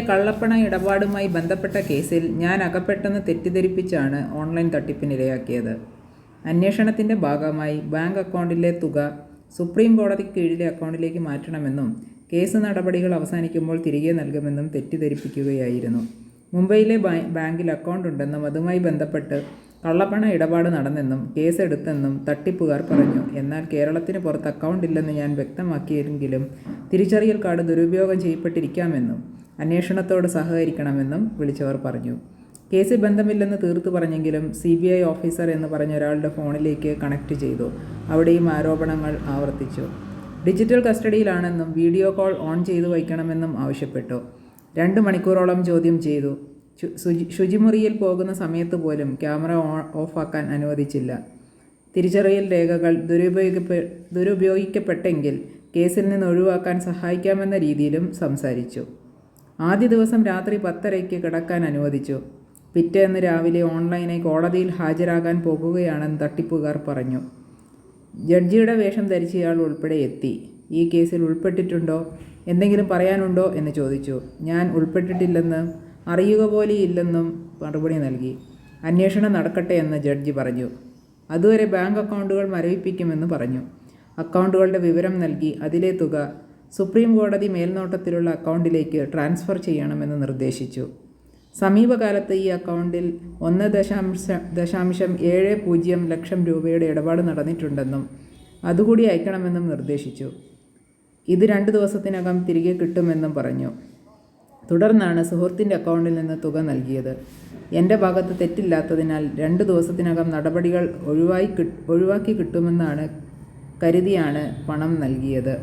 കള്ളപ്പണ ഇടപാടുമായി ബന്ധപ്പെട്ട കേസിൽ ഞാൻ അകപ്പെട്ടെന്ന് തെറ്റിദ്ധരിപ്പിച്ചാണ് ഓൺലൈൻ തട്ടിപ്പിനിരയാക്കിയത് അന്വേഷണത്തിന്റെ ഭാഗമായി ബാങ്ക് അക്കൗണ്ടിലെ തുക സുപ്രീം കോടതി കീഴിലെ അക്കൗണ്ടിലേക്ക് മാറ്റണമെന്നും കേസ് നടപടികൾ അവസാനിക്കുമ്പോൾ തിരികെ നൽകുമെന്നും തെറ്റിദ്ധരിപ്പിക്കുകയായിരുന്നു. മുംബൈയിലെ ബാങ്കിൽ അക്കൗണ്ട് ഉണ്ടെന്നും അതുമായി ബന്ധപ്പെട്ട് കള്ളപ്പണ ഇടപാട് നടന്നെന്നും കേസെടുത്തെന്നും തട്ടിപ്പുകാർ പറഞ്ഞു. എന്നാൽ കേരളത്തിന് പുറത്ത് അക്കൗണ്ട് ഇല്ലെന്ന് ഞാൻ വ്യക്തമാക്കിയെങ്കിലും തിരിച്ചറിയൽ കാർഡ് ദുരുപയോഗം ചെയ്യപ്പെട്ടിരിക്കാമെന്നും അന്വേഷണത്തോട് സഹകരിക്കണമെന്നും വിളിച്ചവർ പറഞ്ഞു. കേസിൽ ബന്ധമില്ലെന്ന് തീർത്തു പറഞ്ഞെങ്കിലും സി ബി ഐ ഓഫീസർ എന്ന് പറഞ്ഞ ഒരാളുടെ ഫോണിലേക്ക് കണക്ട് ചെയ്തു. അവിടെയും ആരോപണങ്ങൾ ആവർത്തിച്ചു. ഡിജിറ്റൽ കസ്റ്റഡിയിലാണെന്നും വീഡിയോ കോൾ ഓൺ ചെയ്തു വയ്ക്കണമെന്നും ആവശ്യപ്പെട്ടു. രണ്ട് മണിക്കൂറോളം ചോദ്യം ചെയ്തു. ശുചിമുറിയിൽ പോകുന്ന സമയത്ത് പോലും ക്യാമറ ഓൺ ഓഫാക്കാൻ അനുവദിച്ചില്ല. തിരിച്ചറിയൽ രേഖകൾ ദുരുപയോഗിക്കപ്പെ ദുരുപയോഗിക്കപ്പെട്ടെങ്കിൽ കേസിൽ നിന്ന് ഒഴിവാക്കാൻ സഹായിക്കാമെന്ന രീതിയിലും സംസാരിച്ചു. ആദ്യ ദിവസം രാത്രി പത്തരയ്ക്ക് കിടക്കാൻ അനുവദിച്ചു. പിറ്റേന്ന് രാവിലെ ഓൺലൈനായി കോടതിയിൽ ഹാജരാകാൻ പോകുകയാണെന്ന് തട്ടിപ്പുകാർ പറഞ്ഞു. ജഡ്ജിയുടെ വേഷം ധരിച്ചയാൾ ഉൾപ്പെടെ എത്തി. ഈ കേസിൽ ഉൾപ്പെട്ടിട്ടുണ്ടോ? എന്തെങ്കിലും പറയാനുണ്ടോ? എന്ന് ചോദിച്ചു. ഞാൻ ഉൾപ്പെട്ടിട്ടില്ലെന്ന് അറിയുക പോലെയില്ലെന്നും മറുപടി നൽകി. അന്വേഷണം നടക്കട്ടെ എന്ന് ജഡ്ജി പറഞ്ഞു. അതുവരെ ബാങ്ക് അക്കൗണ്ടുകൾ മരവിപ്പിക്കുമെന്ന് പറഞ്ഞു. അക്കൗണ്ടുകളുടെ വിവരം നൽകി. അതിലെ തുക സുപ്രീം കോടതി മേൽനോട്ടത്തിലുള്ള അക്കൗണ്ടിലേക്ക് ട്രാൻസ്ഫർ ചെയ്യണമെന്ന് നിർദ്ദേശിച്ചു. സമീപകാലത്ത് ഈ അക്കൗണ്ടിൽ ഒന്ന് ദശാംശ ദശാംശം ഏഴ് പൂജ്യം ലക്ഷം രൂപയുടെ ഇടപാട് നടന്നിട്ടുണ്ടെന്നും അതുകൂടി അയക്കണമെന്നും നിർദ്ദേശിച്ചു. ഇത് രണ്ട് ദിവസത്തിനകം തിരികെ കിട്ടുമെന്നും പറഞ്ഞു. തുടർന്നാണ് സുഹൃത്തിന്റെ അക്കൗണ്ടിൽ നിന്ന് തുക നൽകിയത്. എന്റെ ഭാഗത്ത് തെറ്റില്ലാത്തതിനാൽ രണ്ട് ദിവസത്തിനകം നടപടികൾ ഒഴിവായി ഒഴിവാക്കി കിട്ടുമെന്നാണ് കരുതിയാണ് പണം നൽകിയത്.